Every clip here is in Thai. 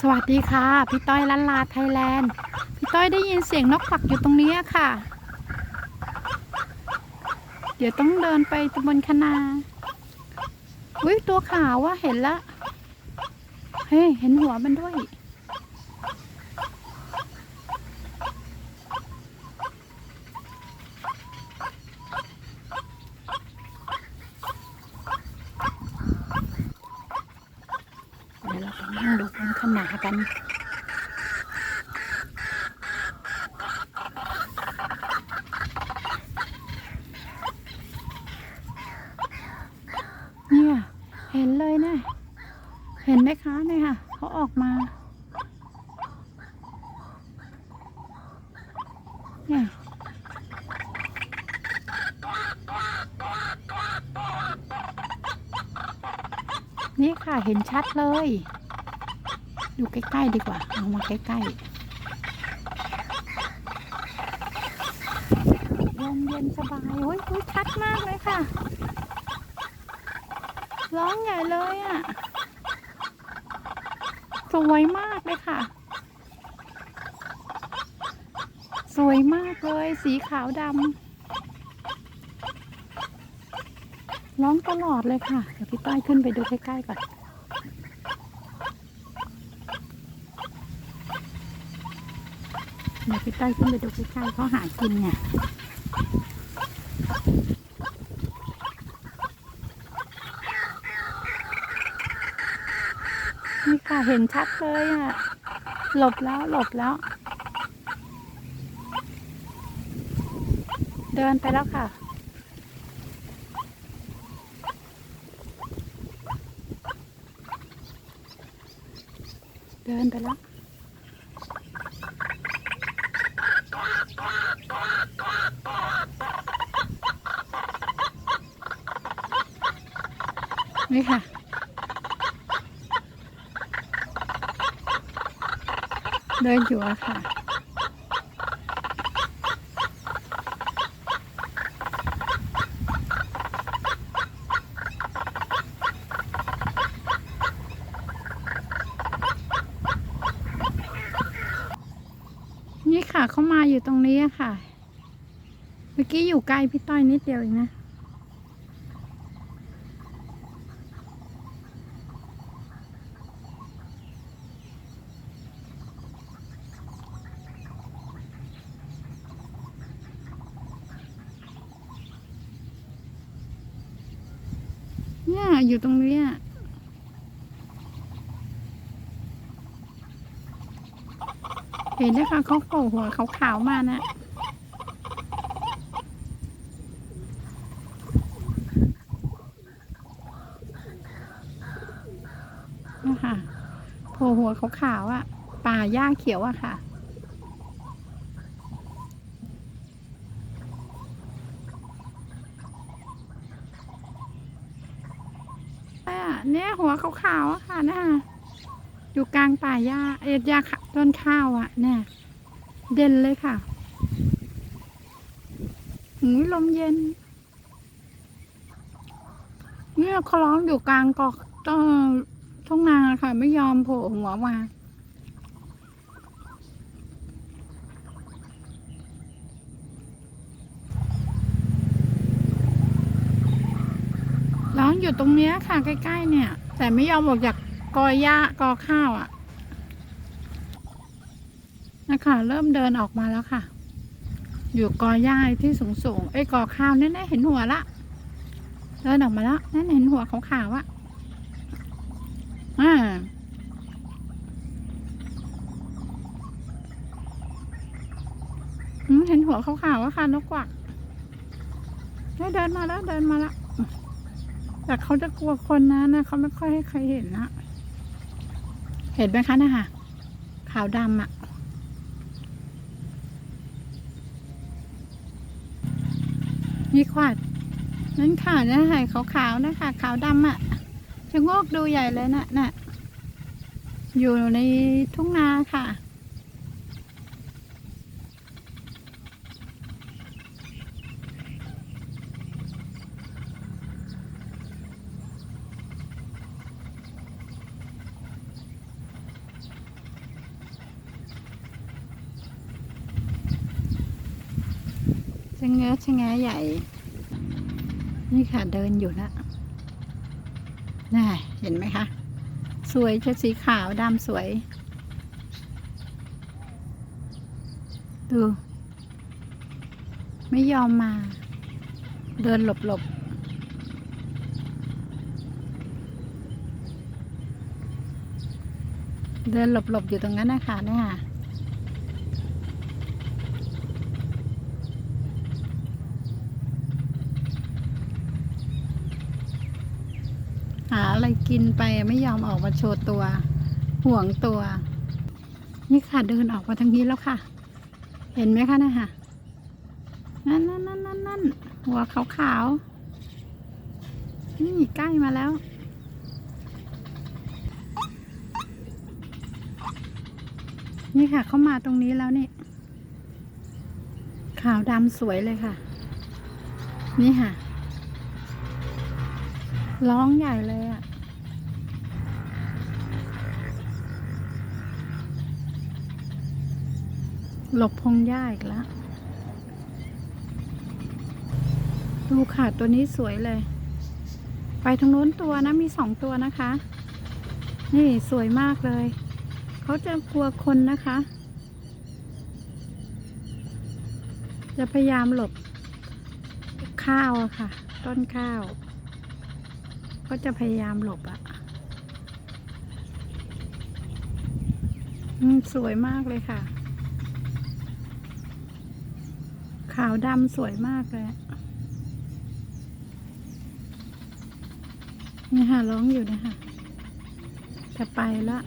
สวัสดีค่ะ พี่ต้อยลันลาไทยแลนด์ พี่ต้อยได้ยินเสียงนกปักอยู่ตรงนี้ค่ะ เดี๋ยวต้องเดินไปตำบลคณาอุ้ยตัวขาวว่าเห็นละ เฮ้ยเห็นหัวมันด้วย เดี๋ยวเราไปนั่งดูบนขนา กัน เนี่ย เห็นเลยนะ เห็นไหมคะเนี่ยค่ะ เขาออกมา เนี่ยนี่ค่ะเห็นชัดเลย ดูใกล้ ๆ ดีกว่าเอามาใกล้ๆลมเย็นสบายโอ้ยโอ้ยชัดมากเลยค่ะ ร้องใหญ่เลยอะ่ะ สวยมากเลยค่ะ สวยมากเลย สีขาวดำร้องตลอดเลยค่ะ เดี๋ยวพี่ต้อยขึ้นไปดูใกล้ๆก่อน เดี๋ยวพี่ต้อยขึ้นไปดูใกล้ๆเขาหากินไงนี่ค่ะเห็นชัดเลยอะ หลบแล้วหลบแล้ว เดินไปแล้วค่ะ เดินไปแล้ว นี่ค่ะ เดินอยู่อะค่ะ นี่ค่ะเขามาอยู่ตรงนี้อะค่ะ เมื่อกี้อยู่ใกล้พี่ต้อยนิดเดียวเองนะ อยู่ตรงนี้เห็นนะคะเขาโผล่หัวขาวๆมานะนะคะโผล่หัวขาวๆอะป่าหญ้าเขียวอะค่ะ อะเนี่ย หัวขาวๆอะค่ะน่ะอยู่กลางป่าหญ้าเอ็ดยาขะต้นข้าวอะเนี่ย เด่นเลยค่ะหูยลมเย็น เนี่ยเขาร้องอยู่กลางกอกต้นทุ่งนาค่ะ ไม่ยอมโผล่หัวมาร้องอยู่ตรงเนี้ยค่ะ ใกล้ ๆ เนี่ย แต่ไม่ยอมออกจากกอหญ้ากอข้าวอะ่ะนะคะเริ่มเดินออกมาแล้วค่ะ อยู่กอหญ้าที่สูงๆไอ้กอข้าวแน่ๆเห็นหัวละเดินออกมาแล้วนั่นเห็นหัวขาวๆอะอ่ามเห็นหัวขาวๆอะค่ะนกกวักเดินมาแล้วเดินมาแล้ว แต่เขาจะกลัวคนนะนะเขาไม่ค่อยให้ใครเห็นนะ เห็นไหมคะนะคะขาวดำอะ่ะมีขวาดนั่นค่ะนะคะขาวๆนะคะขาวดำอะ่ะชะโงกดูใหญ่เลยนะน่ะอยู่ในทุ่งนาค่ะ ชะเง้อชะแงะใหญ่ นี่ค่ะเดินอยู่นะน่าเห็นไหมคะ สวยชุดสีขาวดำสวย ดู ไม่ยอมมา เดินหลบหลบเดินหลบหลบอยู่ตรงนั้นนะคะเนี่ยค่ะ หา อะไรกินไปไม่ยอมออกมาโชว์ตัว ห่วงตัว นี่ค่ะเดินออกมาทางนี้แล้วค่ะ เห็นไหมคะนะคะนั่นนั่นนั่นนั่นนั่นหัวขาวขาวๆนี่ใกล้มาแล้วนี่ค่ะเข้ามาตรงนี้แล้วนี่ ขาวดำสวยเลยค่ะ นี่ค่ะ ร้องใหญ่เลยอะ่ะ หลบพงหญ้าอีกแล้วดูค่ะ ตัวนี้สวยเลย ไปทางโน้นตัวนะมีสองตัวนะคะ นี่สวยมากเลย เขาจะกลัวคนนะคะ จะพยายามหลบข้าวอะค่ะ ต้นข้าว ก็จะพยายามหลบอะ่ะสวยมากเลยค่ะ ขาวดำสวยมากเลยนี่ค่ะร้องอยู่นะคะจะไปละ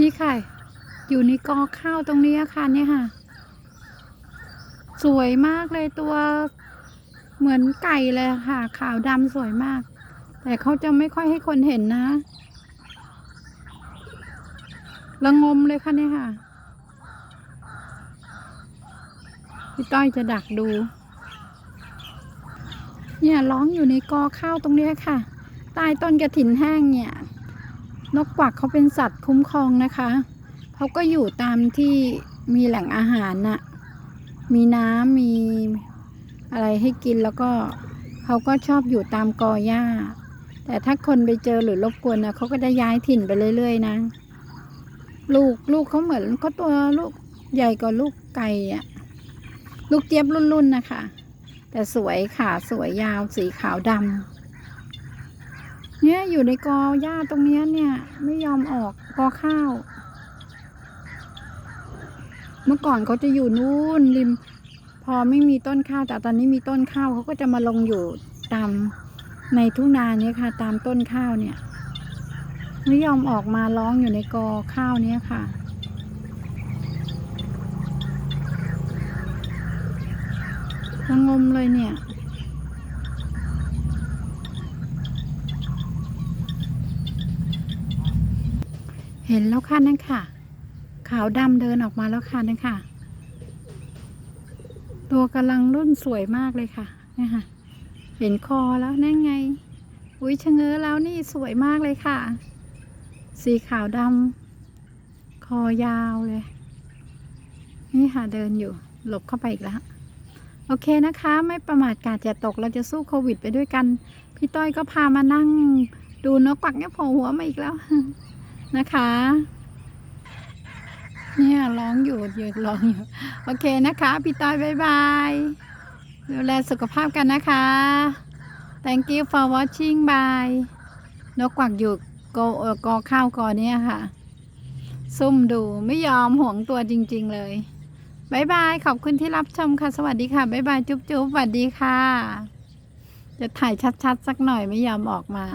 นี่ค่ะ อยู่ในกอข้าวตรงนี้อะค่ะเนี่ยค่ะ สวยมากเลยตัวเหมือนไก่เลยค่ะ ขาวดำสวยมาก แต่เขาจะไม่ค่อยให้คนเห็นนะ ระงมเลยค่ะเนี่ยค่ะ พี่ต้อยจะดักดู เนี่ยร้องอยู่ในกอข้าวตรงเนี้ยค่ะใต้ต้นกระถินแห้งเนี่ย นกกวักเขาเป็นสัตว์คุ้มครองนะคะเขาก็อยู่ตามที่มีแหล่งอาหารน่ะ มีน้ำมีอะไรให้กินแล้วก็เขาก็ชอบอยู่ตามกอหญ้า แต่ถ้าคนไปเจอหรือรบกวนนะเขาก็จะย้ายถิ่นไปเรื่อยๆนะ ลูกลูกเขาเหมือนเขาตัวลูกใหญ่กว่าลูกไก่อะ ลูกเจี๊ยบรุ่นๆนะคะ แต่สวยขาสวยยาวสีขาวดำเนี่ยอยู่ในกอหญ้าตรงเนี้ยเนี่ย ไม่ยอมออกกอข้าว เมื่อก่อนเขาจะอยู่นู่นริม พอไม่มีต้นข้าวแต่ตอนนี้มีต้นข้าวเขาก็จะมาลงอยู่ตามในทุ่งนาเนี้ค่ะ ตามต้นข้าวเนี่ย ไม่ยอมออกมาร้องอยู่ในกอข้าวเนี้ยค่ะ ระงมเลยเนี่ย เห็นแล้วค่ะนั่นค่ะ ขาวดำเดินออกมาแล้วค่ะนั่นค่ะ ตัวกำลังรุ่นสวยมากเลยค่ะนี่ค่ะ เห็นคอแล้วนั่นไง อุ้ยชะเง้อแล้วนี่สวยมากเลยค่ะ สีขาวดำคอยาวเลย นี่ค่ะเดินอยู่ หลบเข้าไปอีกแล้ว โอเคนะคะ ไม่ประมาทกาดจะตกเราจะสู้โควิดไปด้วยกัน พี่ต้อยก็พามานั่งดูนกกวักเนี่ยโผล่หัวมาอีกแล้วนะคะ เนี่ยร้องอยู่ยืนร้องอยู่ โอเคนะคะ พี่ต้อยบายบายดูแลสุขภาพกันนะคะ thank you for watching bye นกกวักอยู่ก่อกอข้าวกอเนี้ยค่ะ ซุ่มดูไม่ยอมห่วงตัวจริง ๆ เลย บายบาย ขอบคุณที่รับชมค่ะ สวัสดีค่ะบายบาย จุ๊บจุ๊บสวัสดีค่ะ จะถ่ายชัดๆ สักหน่อยไม่ยอมออกมา